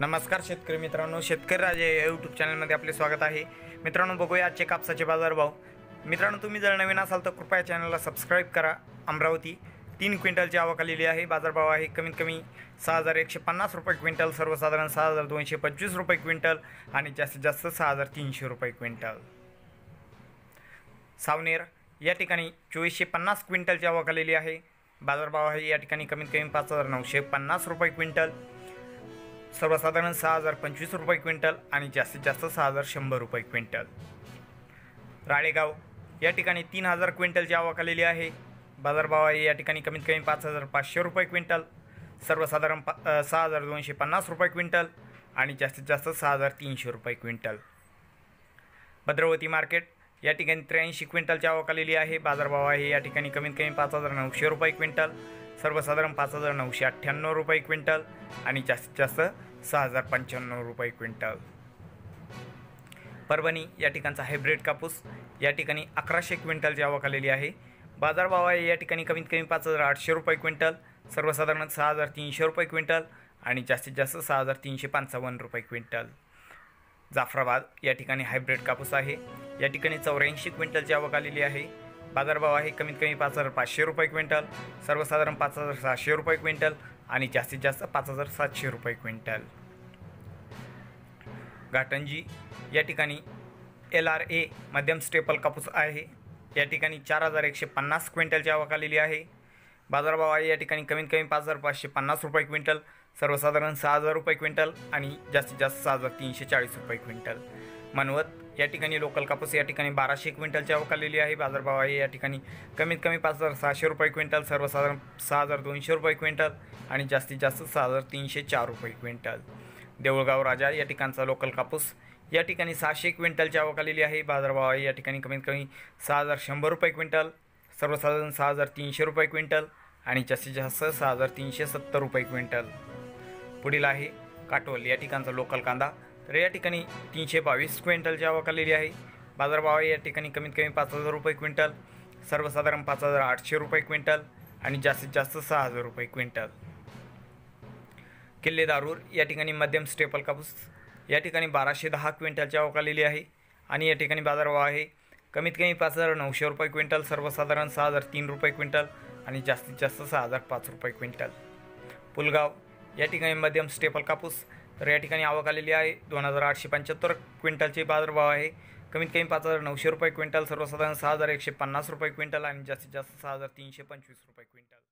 नमस्कार शेतकरी मित्रांनो शेतकरी राजे या यूट्यूब चॅनलमध्ये आपले स्वागत आहे. मित्रांनो बघूया आजचे कापसाचे बाजारभाव. मित्रांनो तुम्ही जर नवीन असाल तर कृपया चॅनलला सबस्क्राईब करा. अमरावती तीन क्विंटलची आवक आलेली आहे. बाजारभाव आहे कमीत कमी सहा हजार एकशे पन्नास रुपये क्विंटल सर्वसाधारण सहा हजार दोनशे पंचवीस रुपये क्विंटल आणि जास्तीत जास्त सहा हजार तीनशे रुपये क्विंटल. सावनेर या ठिकाणी चोवीसशे पन्नास क्विंटलची आवक आलेली आहे. बाजारभाव आहे या ठिकाणी कमीत कमी पाच हजार नऊशे पन्नास रुपये क्विंटल. सर्वसाधारण सहा हजार पंचवीस रुपये क्विंटल आणि जास्तीत जास्त सहा हजार शंभर रुपये क्विंटल. राळेगाव या ठिकाणी तीन हजार क्विंटलची आवक आलेली आहे. बाजारभाव आहे या ठिकाणी कमीत कमी पाच हजार पाचशे रुपये क्विंटल. सर्वसाधारण पा सहा हजार दोनशे पन्नास रुपये क्विंटल आणि जास्तीत जास्त सहा हजार तीनशे रुपये क्विंटल. भद्रवती मार्केट या ठिकाणी त्र्याऐंशी क्विंटलची आवक आलेली आहे. बाजारभाव आहे या ठिकाणी कमीत कमी पाच हजार नऊशे रुपये क्विंटल. सर्वसाधारण पाच हजार नऊशे अठ्ठ्याण्णव रुपये क्विंटल आणि जास्तीत जास्त सहा हजार पंच्याण्णव रुपये क्विंटल. परभणी या ठिकाणचा हायब्रिड कापूस या ठिकाणी अकराशे क्विंटलची आवक आलेली आहे. बाजारभाव आहे या ठिकाणी कमीत कमी पाच हजार आठशे रुपये क्विंटल सर्वसाधारण सहा हजार तीनशे रुपये क्विंटल आणि जास्तीत जास्त सहा हजार तीनशे पंचावन्न रुपये क्विंटल. जाफराबाद या ठिकाणी हायब्रिड कापूस आहे. या ठिकाणी चौऱ्याऐंशी क्विंटलची आवक आलेली आहे. बाजारभाव आहे कमीत कमी पाच हजार पाचशे रुपये क्विंटल. सर्वसाधारण पाच हजार सहाशे रुपये क्विंटल आणि जास्तीत जास्त पाच हजार सातशे रुपये क्विंटल. घाटंजी या ठिकाणी एल आर ए मध्यम स्टेपल कापूस आहे. या ठिकाणी चार हजार एकशे पन्नास क्विंटलची आवक आलेली आहे. बाजारभाव आहे या ठिकाणी कमीत कमी पाच हजार पाचशे पन्नास रुपये क्विंटल. सर्वसाधारण सहा हजार रुपये क्विंटल आणि जास्तीत जास्त सहा हजार तीनशे चाळीस रुपये क्विंटल. मनवत. या ठिकाणी लोकल कापूस या ठिकाणी बाराशे क्विंटलची अवकालेली आहे. बाजारभाव आहे या ठिकाणी. कमीत कमी पाच हजार सहाशे रुपये क्विंटल सर्वसाधारण सहा हजार दोनशे रुपये क्विंटल आणि जास्तीत जास्त सहा हजार तीनशे चार रुपये क्विंटल. देऊळगाव राजा या ठिकाणचा लोकल कापूस. या ठिकाणी सहाशे क्विंटलची आवक आलेली आहे. बाजारभाव आहे या ठिकाणी कमीत कमी सहा हजार शंभर रुपये क्विंटल सर्वसाधारण सहा हजार तीनशे रुपये क्विंटल आणि जास्तीत जास्त सहा हजार तीनशे सत्तर रुपये क्विंटल. पुढील आहे काटोल या ठिकाणचा लोकल कांदा. तर या ठिकाणी तीनशे बावीस क्विंटलची आवक आलेली आहे. बाजारभाव आहे या ठिकाणी कमीत कमी पाच हजार रुपये क्विंटल सर्वसाधारण पाच हजार आठशे रुपये क्विंटल आणि जास्तीत जास्त सहा हजार रुपये क्विंटल. किल्ले दारूर या ठिकाणी मध्यम स्टेपल कापूस या ठिकाणी बाराशे दहा क्विंटलची आवक आलेली आहे आणि या ठिकाणी बाजारभाव आहे कमीत कमी पाच हजार नऊशे रुपये क्विंटल सर्वसाधारण सहा हजार तीन रुपये क्विंटल आणि जास्तीत जास्त सहा हजार पाच रुपये क्विंटल. पुलगाव या ठिकाणी मध्यम स्टेपल कापूस तर या ठिकाणी आवक आलेली आहे. दोन हजार आठशे पंच्याहत्तर क्विंटलचे बाजारभाव आहे. कमीत कमी पाच हजार नऊशे रुपये क्विंटल सर्वसाधारण सहा हजार एकशे पन्नास रुपये क्विंटल आणि जास्तीत जास्त सहा हजार तीनशे पंचवीस रुपये क्विंटल.